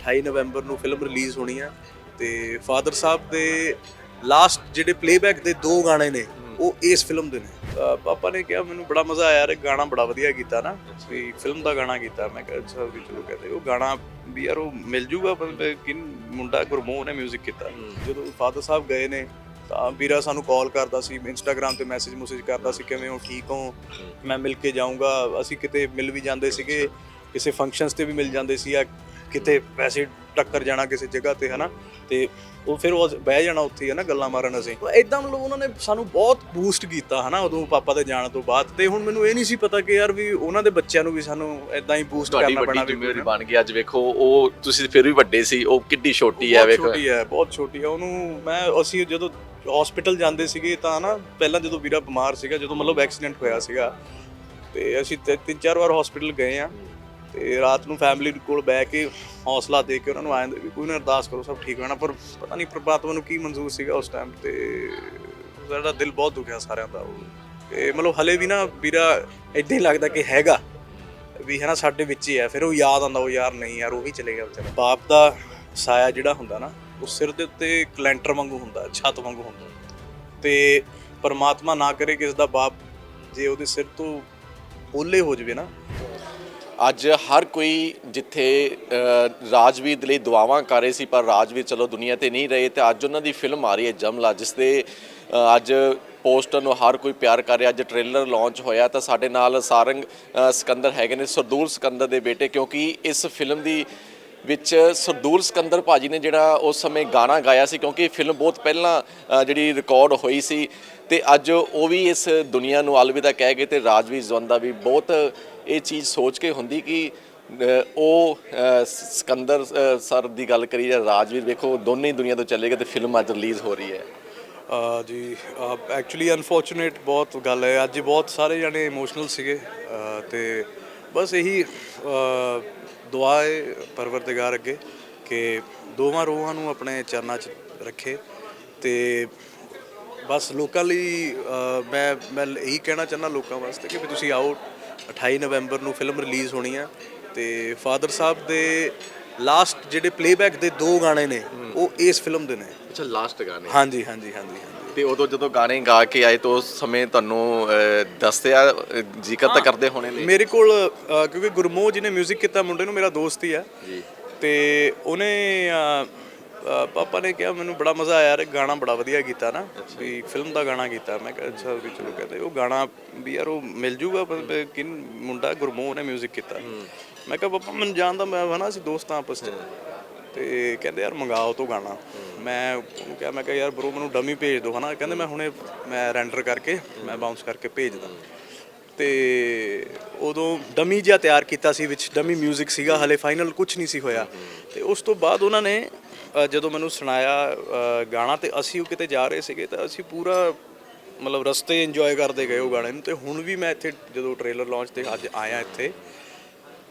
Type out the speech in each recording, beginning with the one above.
28 ਨਵੰਬਰ ਨੂੰ film release ਹੋਣੀ ਆ ਤੇ ਫਾਦਰ ਸਾਹਿਬ ਦੇ ਲਾਸਟ ਜਿਹੜੇ ਪਲੇਬੈਕ ਦੇ ਦੋ ਗਾਣੇ ਨੇ ਉਹ ਇਸ ਫਿਲਮ ਦੇ ਨੇ। ਪਾਪਾ ਨੇ ਕਿਹਾ ਮੈਨੂੰ ਬੜਾ ਮਜ਼ਾ ਆਇਆ ਯਾਰ ਗਾਣਾ ਬੜਾ ਵਧੀਆ ਕੀਤਾ ਨਾ ਵੀ ਫਿਲਮ ਦਾ ਗਾਣਾ ਕੀਤਾ। ਮੈਂ ਕਿਹਾ ਅੱਛਾ ਵੀ ਚਲੋ ਕਹਿੰਦੇ ਉਹ ਗਾਣਾ ਵੀ ਯਾਰ ਉਹ ਮਿਲ ਜੂਗਾ ਪਰ ਕਿ ਮੁੰਡਾ ਗੁਰਮੋਹ ਨੇ 뮤직 ਕੀਤਾ ਜਦੋਂ ਫਾਦਰ ਸਾਹਿਬ ਗਏ ਨੇ ਤਾਂ ਵੀਰਾ ਸਾਨੂੰ ਕਾਲ ਕਰਦਾ ਸੀ ਇੰਸਟਾਗ੍ਰam ਤੇ ਮੈਸੇਜ ਮੈਸੇਜ ਕਰਦਾ ਸੀ ਕਿਵੇਂ ਹੋ ਠੀਕ ਹੋ? ਮੈਂ ਮਿਲ ਕੇ ਜਾਊਂਗਾ। ਅਸੀਂ ਕਿਤੇ ਮਿਲ ਵੀ ਜਾਂਦੇ ਸੀਗੇ ਕਿਸੇ ਫੰਕਸ਼ਨਸ ਤੇ ਵੀ ਮਿਲ ਜਾਂਦੇ ਸੀ ਜਾਂ ਕਿਤੇ ਵੈਸੇ ਟੱਕਰ ਜਾਣਾ ਕਿਸੇ ਜਗ੍ਹਾ ਤੇ ਹਨਾ? ਤੇ ਉਹ ਫਿਰ ਉਹ ਬਹਿ ਜਾਣਾ ਉੱਥੇ ਹੀ ਹਨਾ ਗੱਲਾਂ ਮਾਰਨ ਅਸੀਂ। ਇਦਾਂ ਮਤਲਬ ਉਹਨਾਂ ਨੇ ਸਾਨੂੰ ਬਹੁਤ ਬੂਸਟ ਕੀਤਾ ਹਨਾ ਉਦੋਂ ਪਾਪਾ ਦੇ ਜਾਣ ਤੋਂ ਬਾਅਦ। ਤੇ ਹੁਣ ਮੈਨੂੰ ਇਹ ਨਹੀਂ ਸੀ ਪਤਾ ਕਿ ਯਾਰ ਵੀ ਉਹਨਾਂ ਦੇ ਬੱਚਿਆਂ ਨੂੰ ਵੀ ਸਾਨੂੰ ਇਦਾਂ ਹੀ ਬੂਸਟ ਕਰਨਾ ਪੈਣਾ ਵੀ ਜ਼ਿੰਮੇਵਾਰੀ ਬਣ ਗਈ। ਅੱਜ ਵੇਖੋ ਉਹ ਤੁਸੀਂ ਫਿਰ ਵੀ ਵੱਡੇ ਸੀ ਉਹ ਕਿੱਡੀ ਛੋਟੀ ਹੈ ਵੇਖੋ। ਛੋਟੀ ਹੈ ਬਹੁਤ ਛੋਟੀ ਹੈ। ਉਹਨੂੰ ਮੈਂ ਅਸੀਂ ਜਦੋਂ ਹਸਪੀਟਲ ਜਾਂਦੇ ਸੀਗੇ ਤਾਂ ਨਾ ਪਹਿਲਾਂ ਜਦੋਂ ਵੀਰਾ ਬਿਮਾਰ ਸੀਗਾ ਜਦੋਂ ਮਤਲਬ ਐਕਸੀਡੈਂਟ ਹੋਇਆ ਸੀਗਾ ਤੇ ਅਸੀਂ ਤਿੰਨ ਚਾਰ ਵਾਰ ਹਸਪੀਟਲ ਗਏ ਆ ਤੇ ਰਾਤ ਨੂੰ ਫੈਮਿਲੀ ਕੋਲ ਬਹਿ ਕੇ ਹੌਸਲਾ ਦੇ ਕੇ ਉਹਨਾਂ ਨੂੰ ਆਇੰਦੇ ਵੀ ਕੋਈ ਨਾ ਅਰਦਾਸ ਕਰੋ, ਸਭ ਠੀਕ ਹੋਣਾ, ਪਰ ਪਤਾ ਨਹੀਂ ਪ੍ਰਮਾਤਮਾ ਨੂੰ ਕੀ ਮਨਜ਼ੂਰ ਸੀਗਾ ਉਸ ਟਾਈਮ ਤੇ ਸਾਡਾ ਦਿਲ ਬਹੁਤ ਦੁਖਿਆ ਸਾਰਿਆਂ ਦਾ। ਉਹ ਤੇ ਮਤਲਬ ਹਲੇ ਵੀ ਨਾ ਵੀਰਾ ਇਦਾਂ ਹੀ ਲੱਗਦਾ ਕਿ ਹੈਗਾ ਵੀ ਹੈ ਨਾ ਸਾਡੇ ਵਿੱਚ ਹੀ ਹੈ, ਫਿਰ ਉਹ ਯਾਦ ਆਉਂਦਾ, ਉਹ ਯਾਰ ਨਹੀਂ ਯਾਰ, ਉਹ ਵੀ ਚਲੇ ਗਿਆ ਵਿਚਾਰਾ। ਬਾਪ ਦਾ ਸਾਇਆ ਜਿਹੜਾ ਹੁੰਦਾ ਨਾ, ਉਹ ਸਿਰ ਦੇ ਉੱਤੇ ਕਲੈਂਟਰ ਵਾਂਗੂ ਹੁੰਦਾ, ਛੱਤ ਵਾਂਗੂ ਹੁੰਦਾ। ਤੇ ਪਰਮਾਤਮਾ ਨਾ ਕਰੇ ਕਿਸ ਦਾ ਬਾਪ ਜੇ ਉਹਦੇ ਸਿਰ ਤੋਂ ਓਲੇ ਹੋ ਜਵੇ ਨਾ ਅੱਜ ਹਰ ਕੋਈ ਜਿੱਥੇ ਰਾਜਵੀਰ ਦੇ ਲਈ ਦੁਆਵਾਂ ਕਰ ਰਹੇ ਸੀ ਪਰ ਰਾਜਵੀਰ ਚਲੋ ਦੁਨੀਆ ਤੇ ਨਹੀਂ ਰਹੇ ਤੇ ਅੱਜ ਉਹਨਾਂ ਦੀ ਫਿਲਮ ਆ ਰਹੀ ਹੈ ਜਮਲਾ ਜਿਸ ਦੇ ਅੱਜ ਪੋਸਟਰ ਨੂੰ ਹਰ ਕੋਈ ਪਿਆਰ ਕਰ ਰਿਹਾ ਅੱਜ ਟ੍ਰੇਲਰ ਲਾਂਚ ਹੋਇਆ ਤਾਂ ਸਾਡੇ ਨਾਲ ਸਾਰੰਗ ਅ, ਸਿਕੰਦਰ ਹੈਗੇ ਨੇ ਸਰਦੂਲ ਸਿਕੰਦਰ ਦੇ ਬੇਟੇ ਕਿਉਂਕਿ ਇਸ ਫਿਲਮ ਦੀ ਵਿੱਚ ਸਰਦੂਲ ਸਿਕੰਦਰ ਭਾਜੀ ਨੇ ਜਿਹੜਾ ਉਸ ਸਮੇਂ ਗਾਣਾ ਗਾਇਆ ਸੀ ਕਿਉਂਕਿ ਇਹ ਫਿਲਮ ਬਹੁਤ ਪਹਿਲਾਂ ਜਿਹੜੀ ਰਿਕਾਰਡ ਹੋਈ ਸੀ ਤੇ ਅੱਜ ਉਹ ਵੀ ਇਸ ਦੁਨੀਆ ਨੂੰ ਅਲਵਿਦਾ ਕਹਿ ਗਏ ਤੇ ਰਾਜਵੀਰ ਜ਼ਵੰਦਾ ਵੀ ਬਹੁਤ ਇਹ ਚੀਜ਼ ਸੋਚ ਕੇ ਹੁੰਦੀ ਕਿ ਉਹ ਅ, ਸਿਕੰਦਰ ਸਰ ਦੀ ਗੱਲ ਕਰੀ ਜਾਂ ਰਾਜਵੀਰ ਵੇਖੋ ਦੋਨੇ ਹੀ ਦੁਨੀਆ ਤੋਂ ਚਲੇ ਗਏ ਤੇ ਫਿਲਮ ਅੱਜ ਰਿਲੀਜ਼ ਹੋ ਰਹੀ ਹੈ। ਜੀ ਐਕਚੁਅਲੀ ਅਨਫੋਰਚੂਨੇਟ ਬਹੁਤ ਗੱਲ ਹੈ। ਅੱਜ ਬਹੁਤ ਸਾਰੇ ਜਣੇ ਇਮੋਸ਼ਨਲ ਸੀਗੇ। ਅਹ ਤੇ ਬਸ ਇਹੀ ਅਹ ਦੁਆ ਹੈ ਪਰਵਰਦਗਾਰ ਅੱਗੇ ਕਿ ਦੋਵਾਂ ਰੋਹਾਂ ਨੂੰ ਆਪਣੇ ਚਰਨਾਂ 'ਚ ਰੱਖੇ ਤੇ ਬਸ ਲੋਕਾਂ ਲਈ ਮੈਂ ਮੈਂ ਇਹੀ ਕਹਿਣਾ ਚਾਹੁੰਦਾ ਲੋਕਾਂ ਵਾਸਤੇ ਕਿ ਵੀ ਤੁਸੀਂ ਆਓ 28 ਨਵੰਬਰ ਨੂੰ ਫਿਲਮ ਰਿਲੀਜ਼ ਹੋਣੀ ਆ ਤੇ ਫਾਦਰ ਸਾਹਿਬ ਦੇ ਲਾਸਟ ਜਿਹੜੇ ਪਲੇਬੈਕ ਦੇ ਦੋ ਗਾਣੇ ਨੇ ਉਹ ਇਸ ਫਿਲਮ ਦੇ ਨੇ। ਅੱਛਾ ਲਾਸਟ ਗਾਣੇ। ਹਾਂਜੀ ਹਾਂਜੀ ਹਾਂਜੀ ਹਾਂਜੀ। ਤੇ ਉਦੋਂ ਜਦੋਂ ਗਾਣੇ ਗਾ ਕੇ ਆਏ ਤਾਂ ਉਸ ਸਮੇਂ ਤੁਹਾਨੂੰ ਦੱਸਿਆ ਜ਼ਿਕਰ ਤਾਂ ਕਰਦੇ ਹੋਣੇ ਨੇ? ਮੇਰੇ ਕੋਲ ਕਿਉਂਕਿ ਗੁਰਮੋਹ ਜਿਹਨੇ 뮤직 ਕੀਤਾ ਮੁੰਡੇ ਨੂੰ ਮੇਰਾ ਦੋਸਤ ਹੀ ਆ। ਜੀ। ਤੇ ਉਹਨੇ ਪਾਪਾ ਨੇ ਕਿਹਾ ਮੈਨੂੰ ਬੜਾ ਮਜ਼ਾ ਆਇਆ ਯਾਰ ਗਾਣਾ ਬੜਾ ਵਧੀਆ ਕੀਤਾ ਨਾ ਵੀ ਫਿਲਮ ਦਾ ਗਾਣਾ ਕੀਤਾ। ਮੈਂ ਕਿਹਾ ਅੱਛਾ ਵੀ ਚਲੋ ਕਹਿੰਦੇ ਉਹ ਗਾਣਾ ਵੀ ਯਾਰ ਉਹ ਮਿਲ ਜੂਗਾ ਕਿ ਮੁੰਡਾ ਗੁਰਮੋਹ ਨੇ 뮤직 ਕੀਤਾ ਮੈਂ ਕਿਹਾ ਪਾਪਾ ਮੈਨੂੰ ਜਾਣਦਾ ਮੈਂ ਹਨਾ ਅਸੀਂ ਦੋਸਤਾਂ ਆਪਸ ਚ। ਤੇ ਕਹਿੰਦੇ ਯਾਰ ਮੰਗਾਓ ਤੋਂ ਗਾਣਾ। ਮੈਂ ਉਹਨੂੰ ਕਿਹਾ ਮੈਂ ਕਿਹਾ ਯਾਰ ਬਰੋ ਮੈਨੂੰ ਡਮੀ ਭੇਜ ਦਿਓ ਹਨਾ। ਕਹਿੰਦੇ ਮੈਂ ਹੁਣੇ ਮੈਂ ਰੈਂਡਰ ਕਰਕੇ ਮੈਂ ਬਾਉਂਸ ਕਰਕੇ ਭੇਜਦਾ ਤੇ ਉਦੋਂ ਡਮੀ ਜਿਹਾ ਤਿਆਰ ਕੀਤਾ ਸੀ ਵਿੱਚ ਡਮੀ 뮤직 ਸੀਗਾ ਹਲੇ ਫਾਈਨਲ ਕੁਝ ਨਹੀਂ ਸੀ ਹੋਇਆ। ਤੇ ਉਸ ਤੋਂ ਬਾਅਦ ਉਹਨਾਂ ਨੇ ਜਦੋਂ ਮੈਨੂੰ ਸੁਣਾਇਆ ਗਾਣਾ ਤੇ ਅਸੀਂ ਉਹ ਕਿਤੇ ਜਾ ਰਹੇ ਸੀਗੇ ਤਾਂ ਅਸੀਂ ਪੂਰਾ ਮਤਲਬ ਰਸਤੇ ਇੰਜੋਏ ਕਰਦੇ ਗਏ ਉਹ ਗਾਣੇ ਨੂੰ ਤੇ ਹੁਣ ਵੀ ਮੈਂ ਇੱਥੇ ਜਦੋਂ ਟ੍ਰੇਲਰ ਲਾਂਚ ਤੇ ਅੱਜ ਆਇਆ ਇੱਥੇ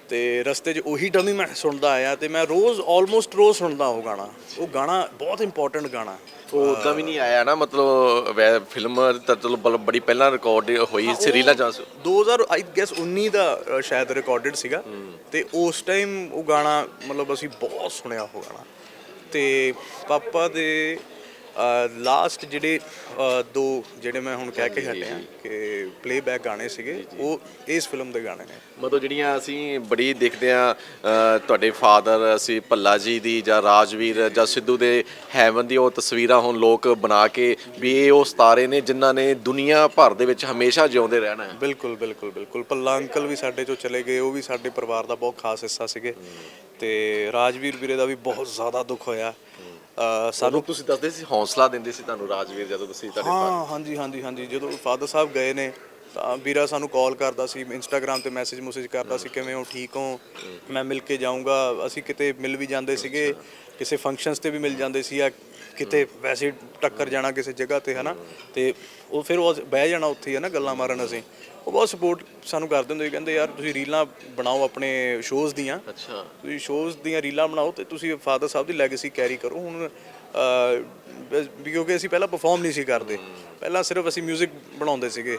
ਤੇ ਰਸਤੇ 'ਚ ਉਹੀ ਡਮੀ ਮੈਂ ਸੁਣਦਾ ਆਇਆ ਤੇ ਮੈਂ ਰੋਜ਼ ਆਲਮੋਸਟ ਰੋਜ਼ ਸੁਣਦਾ ਉਹ ਗਾਣਾ। ਉਹ ਗਾਣਾ ਬਹੁਤ ਇੰਪੋਰਟੈਂਟ ਗਾਣਾ। ਉਹ ਉਦਾਂ ਵੀ ਨਹੀਂ ਆਇਆ ਨਾ ਮਤਲਬ ਵੈ ਫਿਲਮ ਤਾਂ ਚਲੋ ਬੜੀ ਪਹਿਲਾਂ ਰਿਕਾਰਡ ਹੋਈ ਸੀ ਰੀਲਾ ਜਾਂ 2000 ਆਈ ਗੈਸ 19 ਦਾ ਸ਼ਾਇਦ ਰਿਕਾਰਡਡ ਸੀਗਾ। ਤੇ ਉਸ ਟਾਈਮ ਉਹ ਗਾਣਾ ਮਤਲਬ ਅਸੀਂ ਬਹੁਤ ਸੁਣਿਆ ਉਹ ਗਾਣਾ। ਤੇ ਪਾਪਾ ਦੇ ਲਾਸਟ ਜਿਹੜੇ ਦੋ ਜਿਹੜੇ ਮੈਂ ਹੁਣ ਕਹਿ ਕੇ ਹਟਿਆ ਕਿ ਪਲੇਬੈਕ ਗਾਣੇ ਸੀਗੇ ਉਹ ਇਸ ਫਿਲਮ ਦੇ ਗਾਣੇ ਨੇ। ਮਤਲਬ ਜਿਹੜੀਆਂ ਅਸੀਂ ਬੜੀ ਦੇਖਦੇ ਆ ਤੁਹਾਡੇ ਫਾਦਰ ਅਸੀਂ ਭੱਲਾ ਜੀ ਦੀ ਜਾਂ ਰਾਜਵੀਰ ਜਾਂ ਸਿੱਧੂ ਦੇ ਹੈਵਨ ਦੀ ਉਹ ਤਸਵੀਰਾਂ ਹੁਣ ਲੋਕ ਬਣਾ ਕੇ ਵੀ ਇਹ ਉਹ ਸਤਾਰੇ ਨੇ ਜਿਨ੍ਹਾਂ ਨੇ ਦੁਨੀਆ ਭਰ ਦੇ ਵਿੱਚ ਹਮੇਸ਼ਾ ਜਿਉਂਦੇ ਰਹਿਣਾ ਹੈ। ਬਿਲਕੁਲ ਬਿਲਕੁਲ ਬਿਲਕੁਲ। ਪੱਲਾ ਅੰਕਲ ਵੀ ਸਾਡੇ ਚੋਂ ਚਲੇ ਗਏ ਉਹ ਵੀ ਸਾਡੇ ਪਰਿਵਾਰ ਦਾ ਬਹੁਤ ਖਾਸ ਹਿੱਸਾ ਸੀਗੇ। ਤੇ ਰਾਜਵੀਰ ਵੀਰੇ ਦਾ ਵੀ ਬਹੁਤ ਜ਼ਿਆਦਾ ਦੁੱਖ ਹੋਇਆ। ਅ, ਸਾਨੂੰ ਸਾਨੂੰ ਤੁਸੀਂ ਦੱਸਦੇ ਸੀ ਹੌਸਲਾ ਦਿੰਦੇ ਸੀ ਤੁਹਾਨੂੰ ਰਾਜਵੀਰ ਜਦੋਂ ਤੁਸੀਂ ਤੁਹਾਡੇ ਹਾਂ ਹਾਂਜੀ ਹਾਂਜੀ ਹਾਂਜੀ। ਜਦੋਂ ਫਾਦਰ ਸਾਹਿਬ ਗਏ ਨੇ ਤਾਂ ਵੀਰਾ ਸਾਨੂੰ ਕਾਲ ਕਰਦਾ ਸੀ ਇੰਸਟਾਗ੍ਰam ਤੇ ਮੈਸੇਜ ਮੈਸੇਜ ਕਰਦਾ ਸੀ ਕਿਵੇਂ ਹੋ ਠੀਕ ਹੋ? ਮੈਂ ਮਿਲ ਕੇ ਜਾਊਂਗਾ। ਅਸੀਂ ਕਿਤੇ ਮਿਲ ਵੀ ਜਾਂਦੇ ਸੀਗੇ ਕਿਸੇ ਫੰਕਸ਼ਨਸ ਤੇ ਵੀ ਮਿਲ ਜਾਂਦੇ ਸੀ ਜਾਂ ਕਿਤੇ ਵੈਸੇ ਟੱਕਰ ਜਾਣਾ ਕਿਸੇ ਜਗ੍ਹਾ ਤੇ ਹਨਾ? ਤੇ ਉਹ ਫਿਰ ਉਹ ਬਹਿ ਜਾਣਾ ਉੱਥੇ ਹੀ ਹੈ ਨਾ ਗੱਲਾਂ ਮਾਰਨ ਅਸੀਂ। ਉਹ ਬਹੁਤ ਸਪੋਰਟ ਸਾਨੂੰ ਕਰਦੇ ਹੁੰਦੇ ਸੀ ਕਹਿੰਦੇ ਯਾਰ ਤੁਸੀਂ ਰੀਲਾਂ ਬਣਾਓ ਆਪਣੇ ਸ਼ੋਜ਼ ਦੀਆਂ ਅੱਛਾ ਤੁਸੀਂ ਸ਼ੋਜ਼ ਦੀਆਂ ਰੀਲਾਂ ਬਣਾਓ ਤੇ ਤੁਸੀਂ ਫਾਦਰ ਸਾਹਿਬ ਦੀ ਲੈਗੇਸੀ ਕੈਰੀ ਕਰੋ ਹੁਣ ਅਹ, ਬਸ ਵੀ ਕਿਉਂਕਿ ਅਸੀਂ ਪਹਿਲਾਂ ਪਰਫਾਰਮ ਨਹੀਂ ਸੀ ਕਰਦੇ ਪਹਿਲਾਂ ਸਿਰਫ ਅਸੀਂ 뮤직 ਬਣਾਉਂਦੇ ਸੀਗੇ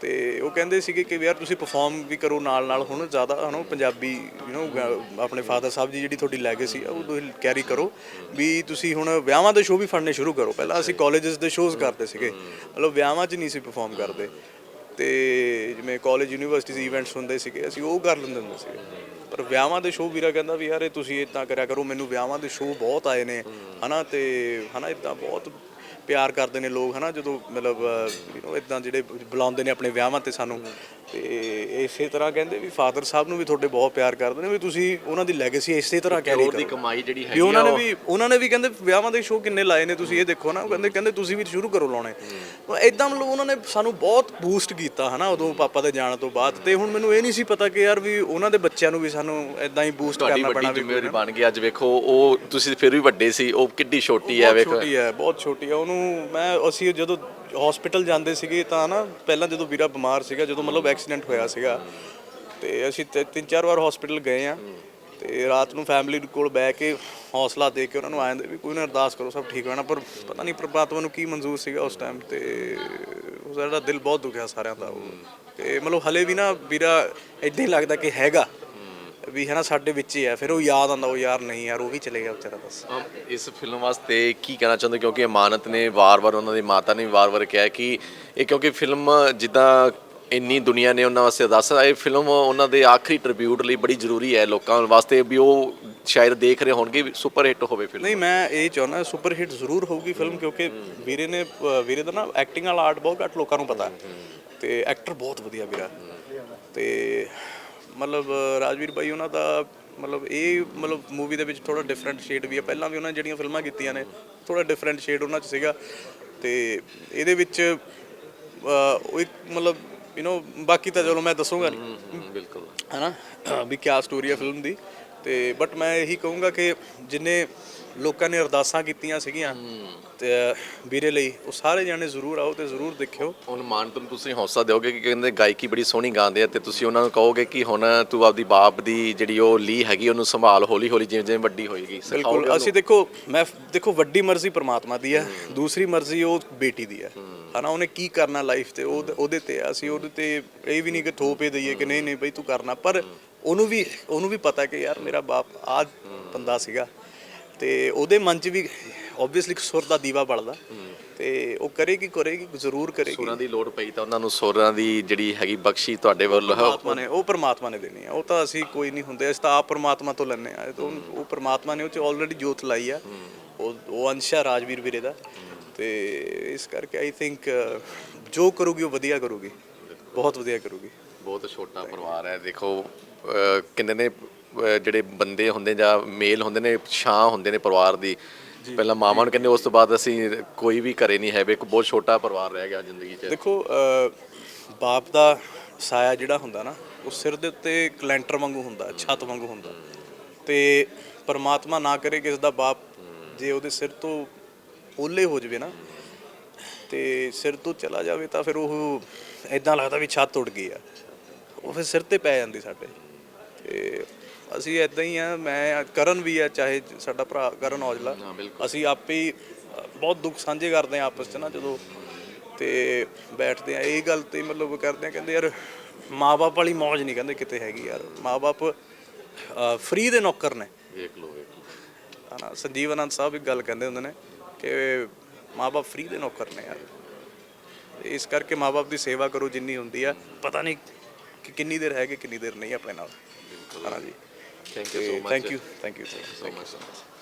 ਤੇ ਉਹ ਕਹਿੰਦੇ ਸੀਗੇ ਕਿ ਵੀ ਯਾਰ ਤੁਸੀਂ ਪਰਫਾਰਮ ਵੀ ਕਰੋ ਨਾਲ ਨਾਲ ਹੁਣ ਜ਼ਿਆਦਾ ਹਨਾ ਪੰਜਾਬੀ ਯੂ نو ਆਪਣੇ ਫਾਦਰ ਸਾਹਿਬ ਦੀ ਜਿਹੜੀ ਤੁਹਾਡੀ ਲੈਗੇਸੀ ਆ ਉਹ ਤੁਸੀਂ ਕੈਰੀ ਕਰੋ ਵੀ ਤੁਸੀਂ ਹੁਣ ਵਿਆਹਾਂ ਦੇ ਸ਼ੋਅ ਵੀ ਫੜਨੇ ਸ਼ੁਰੂ ਕਰੋ ਪਹਿਲਾਂ ਅਸੀਂ ਕਾਲਜਸ ਦੇ ਸ਼ੋਅਜ਼ ਕਰਦੇ ਸੀਗੇ ਮਤਲਬ ਵਿਆਹਾਂ 'ਚ ਨਹੀਂ ਸੀ ਪਰਫਾਰਮ ਕਰਦੇ ਤੇ ਜਿਵੇਂ ਕਾਲਜ ਯੂਨੀਵਰਸਿਟੀਜ਼ ਇਵੈਂਟਸ ਹੁੰਦੇ ਸੀਗੇ, ਅਸੀਂ ਉਹ ਕਰ ਲੈਂਦੇ ਹੁੰਦੇ ਸੀਗੇ। ਪਰ ਵਿਆਹਾਂ ਦੇ ਸ਼ੋਅ ਵੀਰਾ ਕਹਿੰਦਾ ਵੀ ਯਾਰ ਇਹ ਤੁਸੀਂ ਇਦਾਂ ਕਰਿਆ ਕਰੋ, ਮੈਨੂੰ ਵਿਆਹਾਂ ਦੇ ਸ਼ੋਅ ਬਹੁਤ ਆਏ ਨੇ, ਹਨਾ, ਤੇ ਹਨਾ ਇਦਾਂ ਬਹੁਤ ਪਿਆਰ ਕਰਦੇ ਨੇ ਲੋਕ ਹਨਾ ਜਦੋਂ ਮਤਲਬ ਯੂ نو ਇਦਾਂ ਜਿਹੜੇ ਬੁਲਾਉਂਦੇ ਨੇ ਆਪਣੇ ਵਿਆਹਾਂ ਤੇ ਸਾਨੂੰ ਤੇ ਇਸੇ ਤਰ੍ਹਾਂ ਕਹਿੰਦੇ ਵੀ ਫਾਦਰ ਸਾਹਿਬ ਨੂੰ ਵੀ ਤੁਹਾਡੇ ਬਹੁਤ ਪਿਆਰ ਕਰਦੇ ਨੇ ਵੀ ਤੁਸੀਂ ਉਹਨਾਂ ਦੀ ਲੈਗੇਸੀ ਇਸੇ ਤਰ੍ਹਾਂ ਕੈਰੀ ਕਰੋੜ ਦੀ ਕਰੋ। ਕਮਾਈ ਜਿਹੜੀ ਵੀ ਹੈਗੀ ਉਹਨਾਂ ਨੇ ਵੀ ਉਹਨਾਂ ਨੇ ਵੀ ਕਹਿੰਦੇ ਵਿਆਹਾਂ ਦੇ ਸ਼ੋਅ ਕਿੰਨੇ ਲਾਏ ਨੇ ਤੁਸੀਂ ਇਹ ਦੇਖੋ ਨਾ ਉਹ ਕਹਿੰਦੇ ਕਹਿੰਦੇ ਤੁਸੀਂ ਵੀ ਸ਼ੁਰੂ ਕਰੋ ਲਾਉਣੇ। ਇਦਾਂ ਮਤਲਬ ਉਹਨਾਂ ਨੇ ਸਾਨੂੰ ਬਹੁਤ ਬੂਸਟ ਕੀਤਾ ਹਨਾ ਉਦੋਂ ਪਾਪਾ ਦੇ ਜਾਣ ਤੋਂ ਬਾਅਦ ਤੇ ਹੁਣ ਮੈਨੂੰ ਇਹ ਨਹੀਂ ਸੀ ਪਤਾ ਕਿ ਯਾਰ ਵੀ ਉਹਨਾਂ ਦੇ ਬੱਚਿਆਂ ਨੂੰ ਵੀ ਸਾਨੂੰ ਇਦਾਂ ਹੀ ਬੂਸਟ ਕਰਨਾ ਪੈਣਾ ਵੀ ਜ਼ਿੰਮੇਵਾਰੀ ਬਣ ਗਈ ਅੱਜ ਵੇਖੋ ਉਹ ਤੁਸੀਂ ਫਿਰ ਵੀ ਵੱਡੇ ਸੀ ਉਹ ਕਿੱਡੀ ਛੋਟੀ ਹੈ ਵੇਖੋ। ਛੋਟੀ ਹੈ ਬਹੁਤ ਛੋਟੀ ਹੈ ਉਹਨੂੰ ਮੈਂ ਅਸੀਂ ਜਦੋਂ ਹਸਪੀਟਲ ਜਾਂਦੇ ਸੀਗੇ ਤਾਂ ਨਾ ਪਹਿਲਾਂ ਜਦੋਂ ਵੀਰਾ ਬਿਮਾਰ ਸੀਗਾ, ਜਦੋਂ ਮਤਲਬ ਐਕਸੀਡੈਂਟ ਹੋਇਆ ਸੀਗਾ, ਤੇ ਅਸੀਂ ਤਿ- ਤਿੰਨ ਚਾਰ ਵਾਰ ਹਸਪੀਟਲ ਗਏ ਆ ਤੇ ਰਾਤ ਨੂੰ ਫੈਮਿਲੀ ਕੋਲ ਬਹਿ ਕੇ ਹੌਸਲਾ ਦੇ ਕੇ ਉਹਨਾਂ ਨੂੰ ਆਏ ਵੀ ਕੋਈ ਨਾ ਅਰਦਾਸ ਕਰੋ, ਸਭ ਠੀਕ ਹੋਣਾ ਪਰ ਪਤਾ ਨਹੀਂ ਪ੍ਰਮਾਤਮਾ ਨੂੰ ਕੀ ਮਨਜ਼ੂਰ ਸੀਗਾ ਉਸ ਟਾਈਮ ਤੇ ਉਹ ਸਾਡਾ ਦਿਲ ਬਹੁਤ ਦੁਖਿਆ ਸਾਰਿਆਂ ਦਾ। ਉਹ ਤੇ ਮਤਲਬ ਹਲੇ ਵੀ ਨਾ ਵੀਰਾ ਇਦਾਂ ਹੀ ਲੱਗਦਾ ਕਿ ਹੈਗਾ। ਵੀ ਹੈ ਨਾ ਸਾਡੇ ਵਿੱਚ ਹੀ ਹੈ ਫਿਰ ਉਹ ਯਾਦ ਆਉਂਦਾ ਉਹ ਯਾਰ ਨਹੀਂ ਯਾਰ ਉਹ ਵੀ ਚਲੇ ਗਿਆ ਵਿਚਾਰਾ ਅਮ ਇਸ ਫਿਲਮ ਵਾਸਤੇ ਕੀ ਕਹਿਣਾ ਚਾਹੁੰਦੇ ਕਿਉਂਕਿ ਅਮਾਨਤ ਨੇ ਵਾਰ-ਵਾਰ ਉਹਨਾਂ ਦੀ ਮਾਤਾ ਨੇ ਵਾਰ-ਵਾਰ ਕਿਹਾ ਕਿ ਇਹ ਕਿਉਂਕਿ ਫਿਲਮ ਜਿੱਦਾਂ ਇੰਨੀ ਦੁਨੀਆ ਨੇ ਉਹਨਾਂ ਵਾਸਤੇ ਦੱਸ ਇਹ ਫਿਲਮ ਉਹਨਾਂ ਦੇ ਆਖਰੀ ਟ੍ਰਿਬਿਊਟ ਲਈ ਬੜੀ ਜ਼ਰੂਰੀ ਹੈ ਲੋਕਾਂ ਵਾਸਤੇ ਵੀ ਉਹ ਸ਼ਾਇਦ ਦੇਖ ਰਹੇ ਹੋਣਗੇ ਸੁਪਰ ਹਿੱਟ ਹੋਵੇ ਫਿਲਮ ਨਹੀਂ ਮੈਂ ਇਹ ਚਾਹੁੰਦਾ ਸੁਪਰ ਹਿੱਟ ਜ਼ਰੂਰ ਹੋਊਗੀ ਫਿਲਮ ਕਿਉਂਕਿ ਵੀਰੇ ਨੇ ਵੀਰੇ ਦਾ ਨਾ ਐਕਟਿੰਗ ਵਾਲਾ ਆਰਟ ਬਹੁਤ ਘੱਟ ਲੋਕਾਂ ਨੂੰ ਪਤਾ ਹੈ। ਤੇ ਐਕਟਰ ਬਹੁਤ ਵਧੀਆ ਵੀਰਾ। ਤੇ ਮਤਲਬ ਰਾਜਵੀਰ ਬਾਈ ਉਹਨਾਂ ਦਾ ਮਤਲਬ ਇਹ ਮਤਲਬ ਮੂਵੀ ਦੇ ਵਿੱਚ ਥੋੜਾ ਡਿਫਰੈਂਟ ਸ਼ੇਡ ਵੀ ਹੈ ਪਹਿਲਾਂ ਵੀ ਉਹਨਾਂ ਨੇ ਜਿਹੜੀਆਂ ਫਿਲਮਾਂ ਕੀਤੀਆਂ ਨੇ ਥੋੜਾ ਡਿਫਰੈਂਟ ਸ਼ੇਡ ਉਹਨਾਂ 'ਚ ਸੀਗਾ। ਤੇ ਇਹਦੇ ਵਿੱਚ ਉਹ ਇੱਕ ਮਤਲਬ ਯੂ نو ਬਾਕੀ ਤਾਂ ਚਲੋ ਮੈਂ ਦੱਸੂਗਾ ਨਹੀਂ ਬਿਲਕੁਲ। ਹਨਾ? ਵੀ ਕਿਆ ਸਟੋਰੀ ਹੈ ਫਿਲਮ ਦੀ। ਤੇ ਬਟ ਮੈਂ ਇਹੀ ਕਹੂੰਗਾ ਕਿ ਜਿੰਨੇ ਲੋਕਾਂ ਨੇ ਅਰਦਾਸਾਂ ਕੀਤੀਆਂ ਸੀਗੀਆਂ ਤੇ ਵੀਰੇ ਲਈ ਉਹ ਸਾਰੇ ਜਾਣੇ ਜ਼ਰੂਰ ਆਓ ਤੇ ਜ਼ਰੂਰ ਦੇਖਿਓ। ਹੁਣ ਮਾਨਤ ਨੂੰ ਤੁਸੀਂ ਹੌਸਲਾ ਦਿਓਗੇ ਕਿ ਕਹਿੰਦੇ ਗਾਇਕੀ ਬੜੀ ਸੋਹਣੀ ਗਾਉਂਦੇ ਆ ਤੇ ਤੁਸੀਂ ਉਹਨਾਂ ਨੂੰ ਕਹੋਗੇ ਕਿ ਹੁਣ ਤੂੰ ਆਪਦੀ ਬਾਪ ਦੀ ਜਿਹੜੀ ਉਹ ਲੀ ਹੈਗੀ ਉਹਨੂੰ ਸੰਭਾਲ ਹੌਲੀ ਹੌਲੀ ਜਿਵੇਂ ਜਿਵੇਂ ਵੱਡੀ ਹੋਏਗੀ ਬਿਲਕੁਲ ਅਸੀਂ ਦੇਖੋ ਮੈਂ ਦੇਖੋ ਵੱਡੀ ਮਰਜ਼ੀ ਪ੍ਰਮਾਤਮਾ ਦੀ ਹੈ ਦੂਸਰੀ ਮਰਜ਼ੀ ਉਹ ਬੇਟੀ ਦੀ ਹੈ। ਹਨਾ ਉਹਨੇ ਕੀ ਕਰਨਾ ਲਾਈਫ ਤੇ ਉਹ ਉਹਦੇ ਤੇ ਅਸੀਂ ਉਹਦੇ ਤੇ ਇਹ ਵੀ ਨਹੀਂ ਕਿ ਥੋਪੇ ਦਈਏ ਕਿ ਨਹੀਂ ਨਹੀਂ ਬਈ ਤੂੰ ਕਰਨਾ ਪਰ ਉਹਨੂੰ ਵੀ ਉਹਨੂੰ ਵੀ ਪਤਾ ਕਿ ਯਾਰ ਮੇਰਾ ਬਾਪ ਆ ਬੰਦਾ ਸੀਗਾ ਤੇ ਉਹਦੇ ਮਨ 'ਚ ਵੀ ਆਬਵੀਅਸਲੀ ਸੁਰ ਦਾ ਦੀਵਾ ਬਲਦਾ ਤੇ ਉਹ ਕਰੇਗੀ ਕਰੇਗੀ ਜ਼ਰੂਰ ਕਰੇਗੀ। ਸੁਰਾਂ ਦੀ ਲੋੜ ਪਈ ਤਾਂ ਉਹਨਾਂ ਨੂੰ ਸੁਰਾਂ ਦੀ ਜਿਹੜੀ ਹੈਗੀ ਬਖਸ਼ੀ ਤੁਹਾਡੇ ਵੱਲੋਂ ਹੈ। ਪਰਮਾਤਮਾ ਨੇ ਉਹ ਪਰਮਾਤਮਾ ਨੇ ਦੇਣੀ ਆ। ਉਹ ਤਾਂ ਅਸੀਂ ਕੋਈ ਨਹੀਂ ਹੁੰਦੇ ਅਸੀਂ ਤਾਂ ਆਪ ਪਰਮਾਤਮਾ ਤੋਂ ਲੈਣੇ ਆ। ਉਹ ਉਹ ਪਰਮਾਤਮਾ ਨੇ ਉਹ ਚ ਆਲਰੇਡੀ ਜੋਤ ਲਾਈ ਆ। ਉਹ ਉਹ ਅੰਸ਼ ਰਾਜਵੀਰ ਵੀਰੇ ਦਾ। ਤੇ ਇਸ ਕਰਕੇ ਆਈ ਥਿੰਕ ਜੋ ਕਰੂਗੀ ਉਹ ਵਧੀਆ ਕਰੂਗੀ। ਬਹੁਤ ਵਧੀਆ ਕਰੂਗੀ। ਬਹੁਤ ਛੋਟਾ ਪਰਿਵਾਰ ਹੈ। ਦੇਖੋ ਕਹਿੰਦੇ ਨੇ ਜਿਹੜੇ ਬੰਦੇ ਹੁੰਦੇ ਜਾਂ ਮੇਲ ਹੁੰਦੇ ਨੇ ਛਾਂ ਹੁੰਦੇ ਨੇ ਪਰਿਵਾਰ ਦੀ। ਪਹਿਲਾਂ ਮਾਵਾਂ ਨੂੰ ਕਹਿੰਦੇ ਉਸ ਤੋਂ ਬਾਅਦ ਅਸੀਂ ਕੋਈ ਵੀ ਘਰੇ ਨਹੀਂ ਹੈ ਵੀ ਇੱਕ ਬਹੁਤ ਛੋਟਾ ਪਰਿਵਾਰ ਰਹਿ ਗਿਆ ਜ਼ਿੰਦਗੀ 'ਚ। ਦੇਖੋ ਬਾਪ ਦਾ ਸਾਇਆ ਜਿਹੜਾ ਹੁੰਦਾ ਨਾ ਉਹ ਸਿਰ ਦੇ ਉੱਤੇ ਕਲੈਂਟਰ ਵਾਂਗੂ ਹੁੰਦਾ ਛੱਤ ਵਾਂਗੂ ਹੁੰਦਾ। ਤੇ ਪਰਮਾਤਮਾ ਨਾ ਕਰੇ ਕਿਸ ਦਾ ਬਾਪ ਜੇ ਉਹਦੇ ਸਿਰ ਤੋਂ ਓਲੇ ਹੋ ਜਵੇ ਨਾ ਤੇ ਸਿਰ ਤੋਂ ਚਲਾ ਜਾਵੇ ਤਾਂ ਫਿਰ ਉਹ ਇਦਾਂ ਲੱਗਦਾ ਵੀ ਛੱਤ ਉੱਡ ਗਈ ਆ। ਉਹ ਫਿਰ ਸਿਰ ਤੇ ਪੈ ਜਾਂਦੀ ਸਾਡੇ। ਤੇ ਅਸੀਂ ਇਦਾਂ ਹੀ ਆ ਮੈਂ ਕਰਨ ਵੀ ਆ ਚਾਹੇ ਸਾਡਾ ਭਰਾ ਕਰਨ ਔਜਲਾ। ਅਸੀਂ ਆਪੇ ਹੀ ਬਹੁਤ ਦੁੱਖ ਸਾਂਝੇ ਕਰਦੇ ਆ ਆਪਸ 'ਚ ਨਾ ਜਦੋਂ ਤੇ ਬੈਠਦੇ ਆ ਇਹ ਗੱਲ ਤੇ ਮਤਲਬ ਕਰਦੇ ਆ ਕਹਿੰਦੇ ਯਾਰ ਮਾਪੇ ਵਾਲੀ ਮੌਜ ਨਹੀਂ ਕਹਿੰਦੇ ਕਿਤੇ ਹੈਗੀ ਯਾਰ। ਮਾਪੇ ਫ੍ਰੀ ਦੇ ਨੌਕਰ ਨੇ। ਵੇਖ ਲਓ ਵੇਖ ਲਓ। ਹਨਾ ਸੰਜੀਵ ਆਨੰਦ ਸਾਹਿਬ ਇੱਕ ਗੱਲ ਕਹਿੰਦੇ ਹੁੰਦੇ ਨੇ ਕਿ ਮਾਪੇ ਫ੍ਰੀ ਦੇ ਨੌਕਰ ਨੇ ਯਾਰ। ਇਸ ਕਰਕੇ ਮਾਪੇ ਦੀ ਸੇਵਾ ਕਰੋ ਜਿੰਨੀ ਹੁੰਦੀ ਆ। ਪਤਾ ਨਹੀਂ ਕਿ ਕਿੰਨੀ ਦੇਰ ਹੈਗੇ ਕਿੰਨੀ ਦੇਰ ਨਹੀਂ ਆਪਣੇ ਨਾਲ। ਜੀ। Thank you so much thank you thank you so much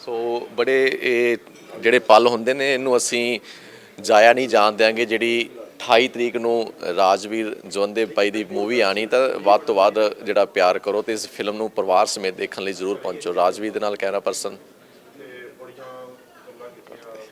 so ਬੜੇ ਇਹ ਜਿਹੜੇ ਪਲ ਹੁੰਦੇ ਨੇ ਇਹਨੂੰ ਅਸੀਂ ਜਾਇਆ ਨਹੀਂ ਜਾਣ ਦਿਆਂਗੇ। ਜਿਹੜੀ 28 ਤਰੀਕ ਨੂੰ ਰਾਜਵੀਰ ਜਵੰਦੇ ਬਾਈ ਦੀ ਮੂਵੀ ਆਣੀ ਤਾਂ ਵੱਧ ਤੋਂ ਵੱਧ ਜਿਹੜਾ ਪਿਆਰ ਕਰੋ ਤੇ ਇਸ ਫਿਲਮ ਨੂੰ ਪਰਿਵਾਰ ਸਮੇਤ ਦੇਖਣ ਲਈ ਜ਼ਰੂਰ ਪਹੁੰਚੋ। ਰਾਜਵੀਰ ਦੇ ਨਾਲ ਕੈਮਰਾ ਪਰਸਨ